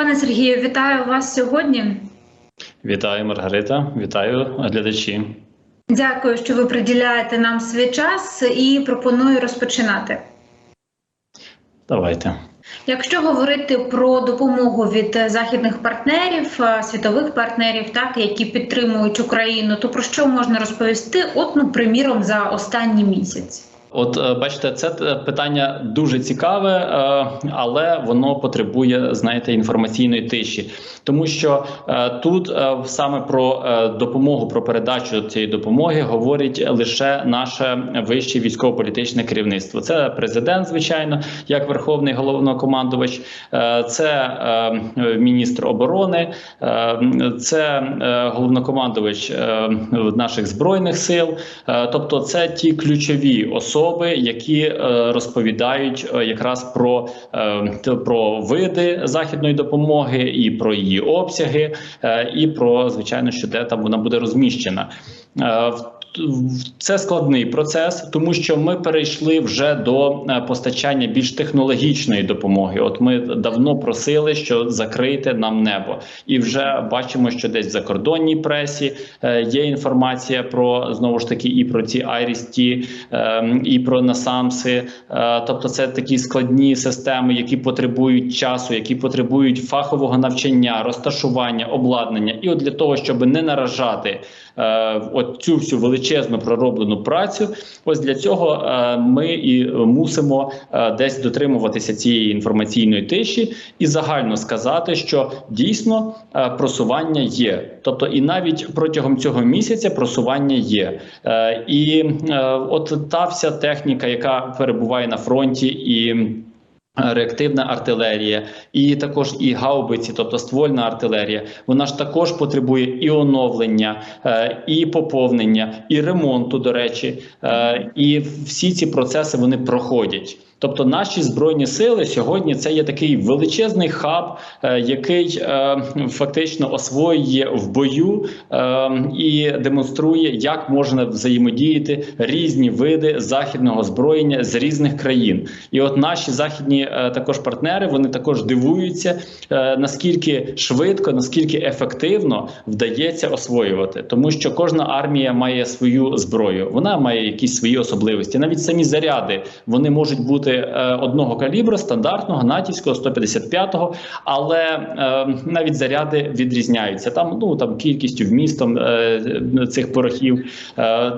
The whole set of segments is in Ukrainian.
Пане Сергію, вітаю вас сьогодні. Вітаю, Маргарита, вітаю глядачі. Дякую, що ви приділяєте нам свій час і пропоную розпочинати. Давайте. Якщо говорити про допомогу від західних партнерів, світових партнерів, так які підтримують Україну, то про що можна розповісти? От, ну, приміром, за останній місяць. От е, бачите, це е, питання дуже цікаве, е, але воно потребує, знаєте, інформаційної тиші, тому що тут саме про допомогу, про передачу цієї допомоги говорить лише наше вище військово-політичне керівництво. Це президент, звичайно, як верховний головнокомандувач, це міністр оборони, це головнокомандувач наших збройних сил, тобто це ті ключові особи особи, які е, розповідають е, якраз про, е, про види західної допомоги, і про її обсяги, і про звичайно, що де там вона буде розміщена. Це складний процес, тому що ми перейшли вже до е, постачання більш технологічної допомоги. От ми давно просили, що закрити нам небо, і вже бачимо, що десь в закордонній пресі е, є інформація про знову ж таки і про ці айрісті, е, і про насамси. Е, тобто, це такі складні системи, які потребують часу, які потребують фахового навчання, розташування, обладнання, і от для того, щоб не наражати от цю всю величезну пророблену працю. Ось для цього е, ми і мусимо е, десь дотримуватися цієї інформаційної тиші і загально сказати, що дійсно е, просування є. Тобто, і навіть протягом цього місяця просування є. І от та вся техніка, яка перебуває на фронті і. Реактивна артилерія, і також і гаубиці, тобто ствольна артилерія, вона ж також потребує і оновлення, е, і поповнення, і ремонту. До речі, е, і всі ці процеси вони проходять. Тобто наші збройні сили сьогодні це є такий величезний хаб, е, який фактично освоює в бою і демонструє, як можна взаємодіяти різні види західного озброєння з різних країн. І от наші західні е, також партнери вони також дивуються, е, наскільки швидко, наскільки ефективно вдається освоювати, тому що кожна армія має свою зброю, вона має якісь свої особливості. Навіть самі заряди вони можуть бути е, одного калібру, стандартного, натівського, 155-го, але навіть заряди відрізняються там. Ну там кількістю вмістом цих порохів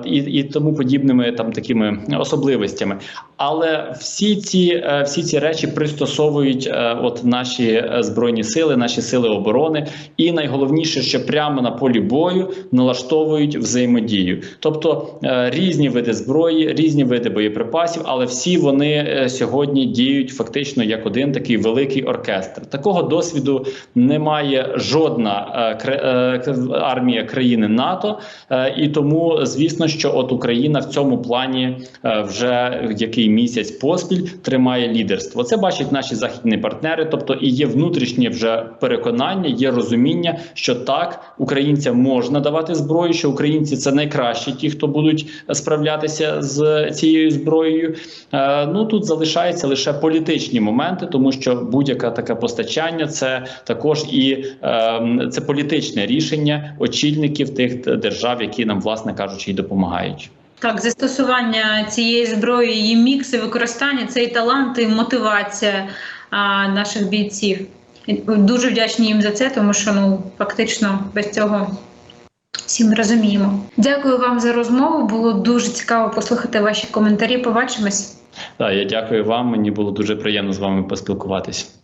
і, і тому подібними там такими особливостями. Але всі ці всі ці речі пристосовують е, от наші е, збройні сили, наші сили оборони, і найголовніше, що прямо на полі бою налаштовують взаємодію, тобто е, різні види зброї, різні види боєприпасів, але всі вони е, сьогодні діють фактично як один такий великий оркестр. Такого досвіду немає жодна е, е, армія країни НАТО, е, і тому звісно, що от Україна в цьому плані е, вже який місяць поспіль тримає лідерство. Це бачать наші західні партнери, тобто і є внутрішнє вже переконання, є розуміння, що так українцям можна давати зброю, що українці це найкращі, ті, хто будуть справлятися з цією зброєю. Е, Ну тут залишаються лише політичні моменти, тому що будь-яке таке постачання це також і е, це політичне рішення очільників тих держав, які нам, власне кажучи, і допомагають. Так, застосування цієї зброї, її мікс і використання це і талант, і мотивація а, наших бійців. Дуже вдячні їм за це, тому що ну фактично без цього всі ми розуміємо. Дякую вам за розмову. Було дуже цікаво послухати ваші коментарі. Побачимось. Так, я дякую вам. Мені було дуже приємно з вами поспілкуватись.